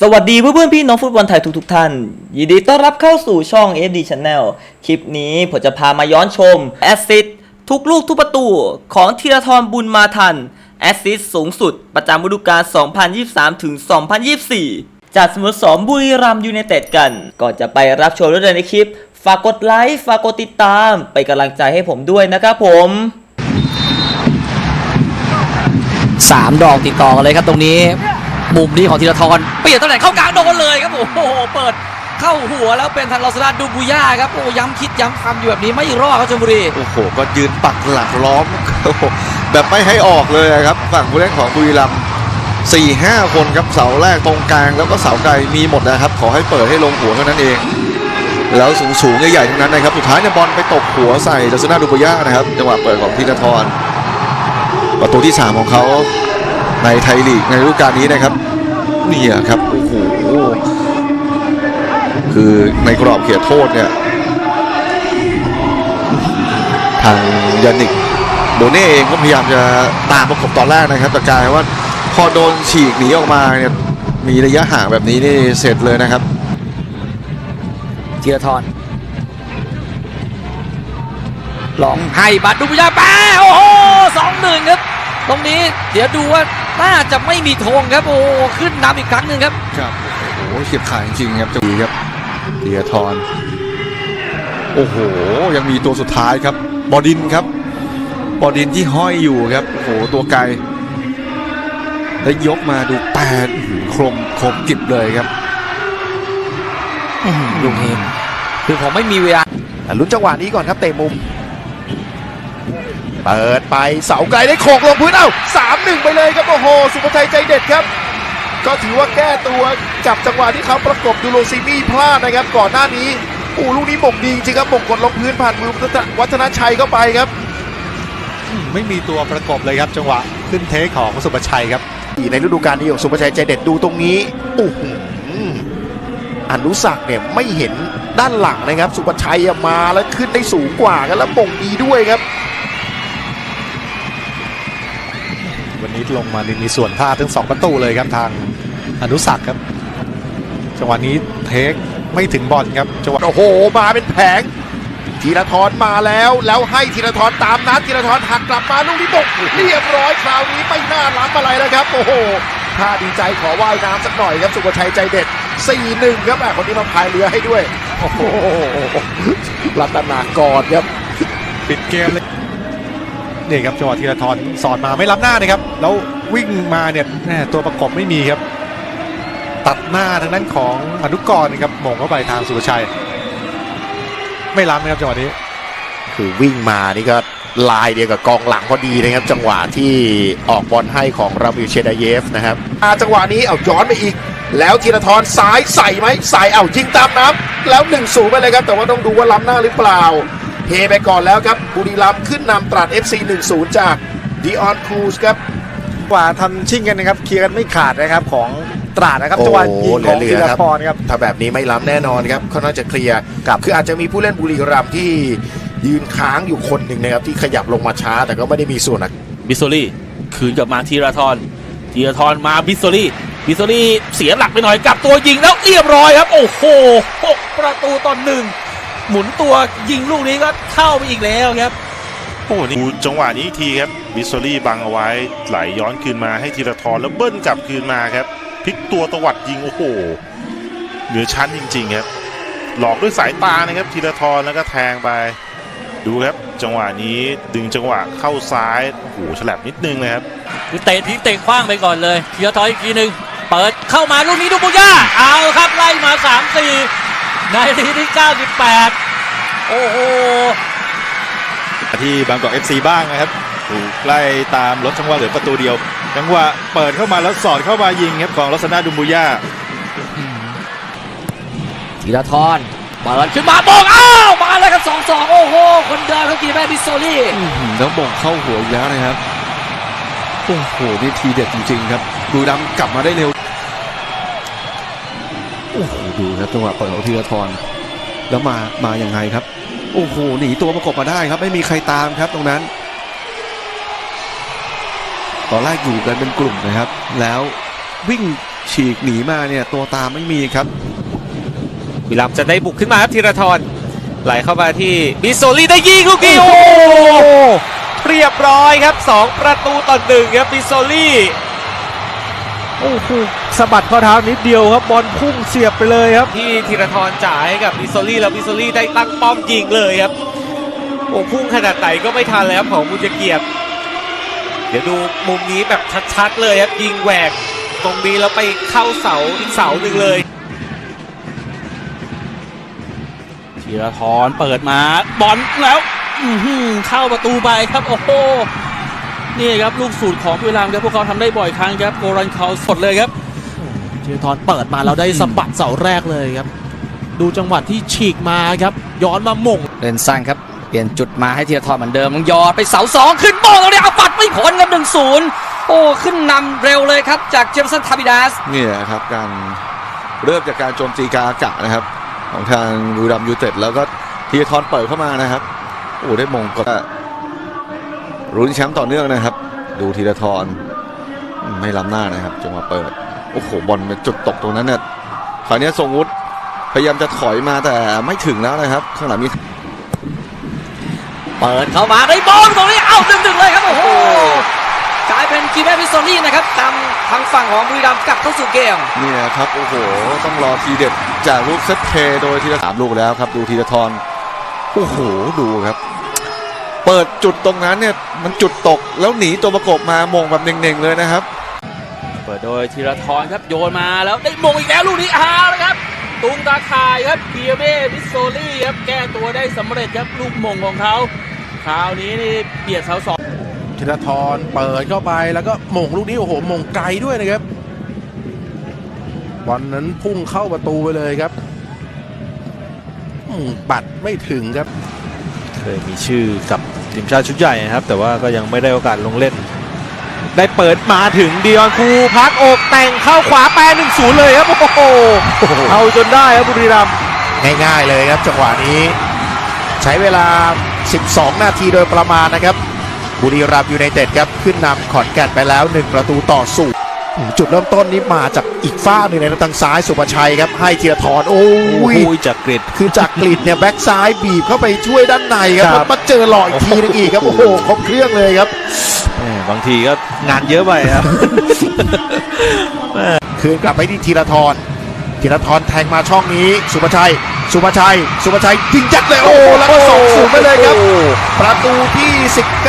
สวัสดีเพื่อนๆพี่น้องฟุตบอลไทยทุกๆท่าน ยินดีต้อนรับเข้าสู่ช่อง FD Channel คลิปนี้ผมจะพามาย้อนชม แอสซิสทุกลูกทุกประตูของธีรทรบุญมาทัน แอสซิสสูงสุดประจำฤดูกาล 2023 ถึง 2024 จากสโมสรบุรีรัมย์ยูไนเต็ดกัน ก่อนจะไปรับชมด้วยในคลิป ฝากกดไลค์ฝากกดติดตาม ไปกำลังใจให้ผมด้วยนะครับผมสามดอกติดต่อกันเลยครับตรงนี้ มุมนี้ของธีรทรเปลี่ยนตำแหน่งเข้ากลางโดนเลยครับโอ้โหเปิดเข้าหัวแล้วเป็นทางลอสดาดูบุย่าครับโอ้ย้ำคิดย้ำทำอยู่แบบนี้ไม่รอดครับชลบุรีโอ้โหก็ยืนปักหลักล้อมแบบไม่ให้ออกเลยครับฝั่งผู้เล่นของบุรีรัมย์สี่ห้าคนครับเสาแรกตรงกลางแล้วก็เสาไกลมีหมดนะครับ ขอให้เปิดให้ลงหัวเท่านั้นเอง แล้วสูงสูงใหญ่ๆทั้งนั้นนะครับสุดท้ายเนี่ยบอลไปตกหัวใส่ลักษณะดูบุย่านะครับจังหวะเปิดของธีรทรประตูที่ 3 ของเขา ในไทยลีกในฤดูกาลนี้นะครับเนี่ยครับโอ้โหคือในกรอบเขตโทษเนี่ยทางยานิกโบเน่เองก็พยายามจะตามประกบตอนแรกนะครับแต่กลายว่าพอโดนฉีกหนีออกมาเนี่ยมีระยะห่างแบบนี้นี่เสร็จเลยนะครับธีรทรลองให้บัตรดูบุย่าแปโอ้โหสองหนึ่งครับ ตรงนี้เดี๋ยวดูว่าน่าจะไม่มีธงครับ โอ้โหขึ้นนำอีกครั้งหนึ่งครับ ครับโอ้โหเฉียบขาดจริงๆครับจะดีครับเดียทรโอ้โห ยังมีตัวสุดท้ายครับ บอดินครับบอดินที่ห้อยอยู่ครับโอ้โหตัวไกลแล้วยกมาดูแปดอื้อหือคมคมกริบเลยครับลูกนี้คือผมไม่มีเวลาลุ้นจังหวะนี้ก่อนครับเตะมุม เปิดไปเสาไกลได้โขกลงพื้นเอ้าสามหนึ่งไปเลยครับโอ้โห สุภชัยใจเด็ดครับ ก็ถือว่าแก้ตัวจับจังหวะที่เขาประกบดูโรซินี่พลาดนะครับก่อนหน้านี้โอ้ลูกนี้หม่งดีจริงครับหม่งกดลงพื้นผ่านมือวัฒนชัยเข้าไปครับไม่มีตัวประกบเลยครับจังหวะขึ้นเทคของสุประชัยครับในฤดูกาลนี้ของสุภชัยใจเด็ดดูตรงนี้โอ้โหอนุสักดิ์เนี่ยไม่เห็นด้านหลังนะครับ สุภชัยอะมาแล้วขึ้นได้สูงกว่ากันแล้วบ่งดีด้วยครับ นนี้ลงมามีส่วนพลาดถึง 2 ประตูเลยครับทางอนุสักดิ์ครับ จังหวะนี้เทคไม่ถึงบอลครับจังหวะโอ้โห มาเป็นแผงธีรทรมาแล้วแล้วให้ธีรทรตามนัดธีรทรหักกลับมาลูกนี้ตกเรียบร้อยคราวนี้ไม่น่าล้ำอะไรแล้วครับ โอ้โหถ้าดีใจขอว่ายน้ำสักหน่อยครับสุภชัยใจเด็ด 4-1 ครับอะคนนี้มาพายเรือให้ด้วย โอ้โหรัตนากรครับ ปิดเกมเลย นี่ครับจังหวะธีรทรสอดมาไม่รับหน้านะครับ แล้ววิ่งมาเนี่ยแม่ตัวประกบไม่มีครับ ตัดหน้าทางด้านของอนุกรนะครับหม่งเข้าไปทางสุประชัย ไม่ล้ำนะครับจังหวะนี้ คือวิ่งมานี่ก็ลายเดียวกับกองหลังพอดีนะครับ จังหวะที่ออกบอลให้ของรามิลเชดาเยฟนะครับอ่าจังหวะนี้เอาย้อนไปอีก แล้วธีรทรซ้ายใส่ไหมใส่เอายิงตามน้ำแล้ว1นศูนย์ไปเลยครับ แต่ว่าต้องดูว่าล้ำหน้าหรือเปล่า เทไปก่อนแล้วครับบุรีรัมย์ขึ้นนำตราด FC 1-0 จากดิออนครูสครับกว่าทำชิ่งกันนะครับเคลียร์กันไม่ขาดนะครับของตราดนะครับโอ้จังหวะยิงของเหลืธีอรๆครับทรครับถ้าแบบนี้ไม่ล้ำแน่นอนครับเขาน่าจะเคลียร์กับคืออาจจะมีผู้เล่นบุรีรัมย์ที่ยืนค้างอยู่คนหนึ่งนะครับที่ขยับลงมาช้าแต่ก็ไม่ได้มีส่วนบิสโซลี่คืนกลับมาทีระทรทีระทรมาบิสโซลี่บิสโซลี่เสียหลักไปหน่อยกลับตัวยิงแล้วเรียบร้อยครับ โอ้โหหกประตูต่อหนึ่ง หมุนตัวยิงลูกนี้ก็เข้าไปอีกแล้วครับโอ้โหนี่ดูจังหวะนี้อีกทีครับบิสโซลี่บังเอาไว้ไหลย้อนคืนมาให้ธีรทรแล้วเบิ้ลกลับคืนมาครับพลิกตัวตวัดยิงโอ้โหเหนือชั้นจริง ๆ ครับ หลอกด้วยสายตานะครับธีรทรแล้วก็แทงไป ดูครับจังหวะนี้ดึงจังหวะเข้าซ้ายโอ้โหฉลับนิดนึงเลยครับคือเตะทิ้งเตะคว้างไปก่อนเลยธีรทรอีกทีหนึ่งเปิดเข้ามาลูกนี้ดูบุย่าเอาครับไล่มา3-4 ในนาทีที่ 98 โอ้โห ที่บางกอก FC บ้างนะครับถูกไล่ตามรถจังหวะเหลือประตูเดียว จังหวะเปิดเข้ามาแล้วสอดเข้ามายิงครับของลักษณะดุมบุย่าธีรทรเปิดขึ้นมาโบงอ้าวมาแล้วครับ2-2โอ้โห คนเดิมเขากีแม่บิสโซลี่อื้อหือแล้วบ่งเข้าหัวอีกแล้วนะครับ โอ้โห นี่ทีเด็ดจริงๆครับบุรีรัมย์กลับมาได้เร็ว โอ้โหดูครับจังหวะเปิดของธีรทรแล้วมามาอย่างไงครับ โอ้โหหนีตัวประกบมาได้ครับ ไม่มีใครตามครับตรงนั้น ตอนแรกอยู่กันเป็นกลุ่มนะครับ แล้ววิ่งฉฉีกหนีมาเนี่ยตัวตามไม่มีครับวิลัมย์จะได้บุกขึ้นมาครับธีรทรไหลเข้ามาที่บิโซลี่ได้ยิงลูกนี้โอ้โหเรียบร้อยครับ 2 ประตูต่อหนึ่งครับบิโซลี่โอ้โห สะบัดข้อเท้านิดเดียวครับบอลพุ่งเสียบไปเลยครับ ที่ธีรทรจ่ายให้กับบิโซลี่แล้วบิโซลี่ได้ตั้งป้อมยิงเลยครับโอ้พุ่งขนาดไหนก็ไม่ทันแล้วของบุญเกียรติเดี๋ยวดูมุมนี้แบบชัดๆเลยครับยิงแหวกตรงนี้แล้วไปเข้าเสาอีกเสาหนึ่งเลยธีรทรเปิดมาบอลแล้วอื้อหือเข้าประตูไปครับโอ้โหนี่ครับลูกสูตรของบุรีรัมย์ครับพวกเขาทำได้บ่อยครั้งครับโกรันเขาสดเลยครับ ธีรทรเปิดมาแล้วได้สะบัดเสาแรกเลยครับ ดูจังหวะที่ฉีกมาครับ ย้อนมาหม่งเล่นสั้นครับ เปลี่ยนจุดมาให้ธีรทรเหมือนเดิมยอดไปเสาสองขึ้นโป้งตรงนี้เอาปัดไม่พ้นครับหนึ่งศูนย์โอ้ขึ้นนำเร็วเลยครับจากเจมสันทาบิดาสเนี่ยครับการเริ่มจากการโจมตีกาอากะนะครับ ของทางบุรีรัมย์ยูไนเต็ดแล้วก็ทีทอนเปิดเข้ามานะครับโอ้ได้มงก็รุ้นแชมป์ต่อเนื่องนะครับ ดูทีละทรไม่ล้ำหน้านะครับจังหวะเปิด โอ้โหบอลเป็นจุดตกตรงนั้นเนี่ยคราวนี้ทรงวุฒิพยายามจะถอยมาแต่ไม่ถึงแล้วนะครับ ข้างหลังมีเปิดเข้ามาได้บอลตรงนี้เอ้าหนึ่งหนึ่งเลยครับโอ้โหกลายเป็นกีแมพิโซนี่นะครับตามทางฝั่งของบุรีรัมย์กลับเข้าสู่เกมเนี่ยครับโอ้โหต้องรอทีเด็ดจากลูกเซตเคโดยทีละสามลูกแล้วครับ ดูทีละทรโอ้โหดูครับ เปิดจุดตรงนั้นเนี่ยมันจุดตกแล้วหนีตัวประกบมามงแบบเน่งๆเลยนะครับ เปิดโดยธีรทรครับโยนมาแล้วได้มงอีกแล้วลูกนี้อาแล้วครับ ตุงตาข่ายครับเบียเบ้บิสโซลี่ครับแก้ตัวได้สำเร็จครับลูกมงของเขาคราวนี้นี่เบียดเสาสองธีรทรเปิดเข้าไปแล้วก็หม่งลูกนี้โอ้โหหม่งไกลด้วยนะครับบอลนั้นพุ่งเข้าประตูไปเลยครับอืมปัดไม่ถึงครับ เคยมีชื่อกับทีมชาติชุดใหญ่นะครับ แต่ว่าก็ยังไม่ได้โอกาสลงเล่น ได้เปิดมาถึงดิออนคูพักอกแต่งเข้าขวาแปรหนึ่งศูนย์เลยครับ โอ้โห เอาจนได้ครับบุรีรัมย์ง่ายๆเลยครับจังหวะนี้ ใช้เวลา 12 นาทีโดยประมาณนะครับ บุรีรัมย์ยูไนเต็ดครับ ขึ้นนำขอนแก่นไปแล้ว 1 ประตูต่อศูนย์จุดเริ่มต้นนี้มาจากอีกฝ้าหนึ่งในทางซ้ายสุภชัยครับ ให้ธีรทรโอ้โอ้ยโหจากกรีดคือจากกลิดเนี่ยแบ็กซ้ายบีบเข้าไปช่วยด้านในครับครับแล้วมาเจอหลอกอีกทีนึงอีกครับโอ้โหครบเครื่องเลยครับแหม่ บางทีก็งานเยอะไปครับ คืนกลับไปที่ธีรทรธีรทรแทงมาช่องนี้ สุภชัย สุภชัย สุภชัยยิงยัดเลยโอ้แล้วก็สองศูนย์ไปเลยครับ ประตูที่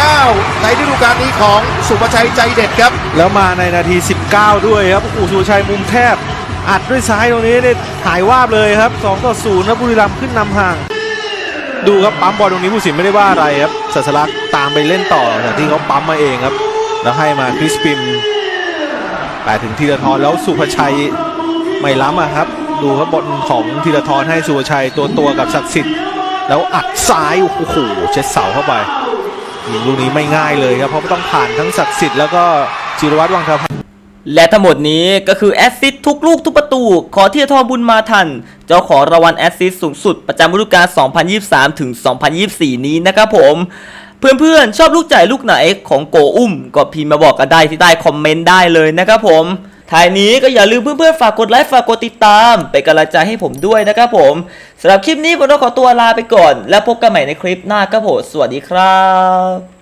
19 ในฤดูกาลนี้ของสุภชัยใจเด็ดครับ แล้วมาในนาที 19 ด้วยครับอูสุชัยมุมแทบ อัดด้วยซ้ายตรงนี้เนี่ยหายวาบเลยครับ2ต่อ0นะบุรีรัมย์ขึ้นนำห่าง ดูครับปั๊มบอลตรงนี้ผู้สินไม่ได้ว่าอะไรครับสัสลักตามไปเล่นต่อแต่ที่เขาปั๊มมาเองครับ แล้วให้มาคริสปิมแต่ถึงธีรทรแล้วสุภชัยไม่ล้ำอะครับ ดูครับบอลของธีรทรให้สุภชัยตัวตัวกับศักดิ์สิทธิ์แล้วอัดซ้ายโอ้โหเช็ดเสาเข้าไปยิงลูกนี้ไม่ง่ายเลยครับเพราะต้องผ่านทั้งศักดิ์สิทธิ์แล้วก็จิรวัตรวังทพัน และทั้งหมดนี้ก็คือแอสซิสทุกลูกทุกประตู ของธีรทรบุญมาทัน เจ้าของรางวัลแอสซิสสูงสุดประจำฤดูกาล 2023 ถึง 2024 นี้นะครับผม เพื่อนๆ ชอบลูกจ่ายลูกไหนของโกอุ้ม ก็พิมพ์มาบอกกันได้ที่ใต้คอมเมนต์ได้เลยนะครับผมท้ายนี้ก็อย่าลืมเพื่อนๆ ฝากกดไลค์ฝากกดติดตาม เป็นกำลังใจให้ผมด้วยนะครับผมสำหรับคลิปนี้ผมต้องขอตัวลาไปก่อน แล้วพบกันใหม่ในคลิปหน้าครับผมสวัสดีครับ